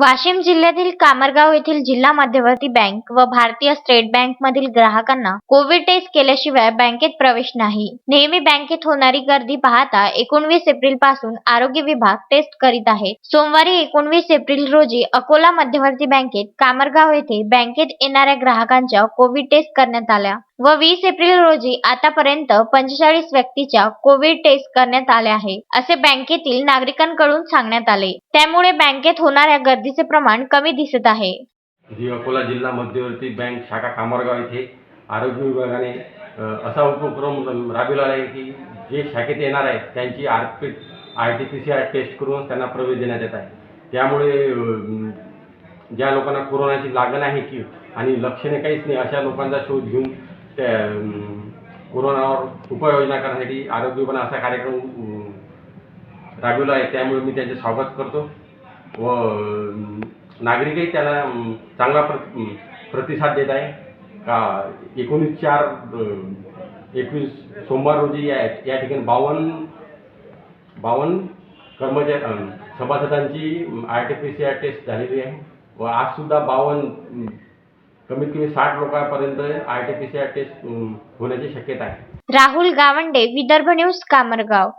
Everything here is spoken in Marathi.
वाशिम जिल्ह्यातील कामरगाव येथील जिल्हा मध्यवर्ती बँक व भारतीय स्टेट बँक मधील ग्राहकांना कोविड टेस्ट केल्याशिवाय बँकेत प्रवेश नाही. नेहमी बँकेत होणारी गर्दी पाहता एकोणवीस एप्रिलपासून आरोग्य विभाग टेस्ट करीत आहे. सोमवारी एकोणवीस एप्रिल रोजी अकोला मध्यवर्ती बँकेत कामरगाव येथे बँकेत येणाऱ्या ग्राहकांच्या कोविड टेस्ट करण्यात आल्या. व वीस एप्रिल रोजी आतापर्यंत पंचेचाळीस व्यक्तीच्या कोविड टेस्ट करण्यात आल्या आहे असे बँकेतील नागरिकांकडून सांगण्यात आले. त्यामुळे बँकेत होणाऱ्या गर्दीचे प्रमाण कमी दिसत आहे. जी अकोला जिल्हा मध्यवर्ती बँक शाखा कामरगाव येथे आरोग्य विभागाने असा उपक्रम राबविला आहे की जे शाखेत येणार आहेत त्यांची R P R T P C R test करून त्यांना प्रवेश देण्यात येत आहे. त्यामुळे ज्या लोकांना कोरोनाची लागण आहे की आणि लक्षणे काहीच नाही अशा लोकांचा शोध घेऊन कोरोनावर उपाययोजना करण्यासाठी आरोग्य पण असा कार्यक्रम राबविला आहे. त्यामुळे मी त्याचे स्वागत करतो व नागरिकही त्याला चांगला प्र प्रतिसाद देत आहे. का एकोणीस चार एकवीस सोमवार रोजी या या ठिकाणी बावन्न बावन्न कर्मचारी सभासदांची R T P C R test झालेली आहे व आजसुद्धा बावन्न कमीत कमी साठ लोकांपर्यंत R T P C R test होण्याची शक्यता आहे. राहुल गावंडे विदर्भ न्यूज कामरगाव.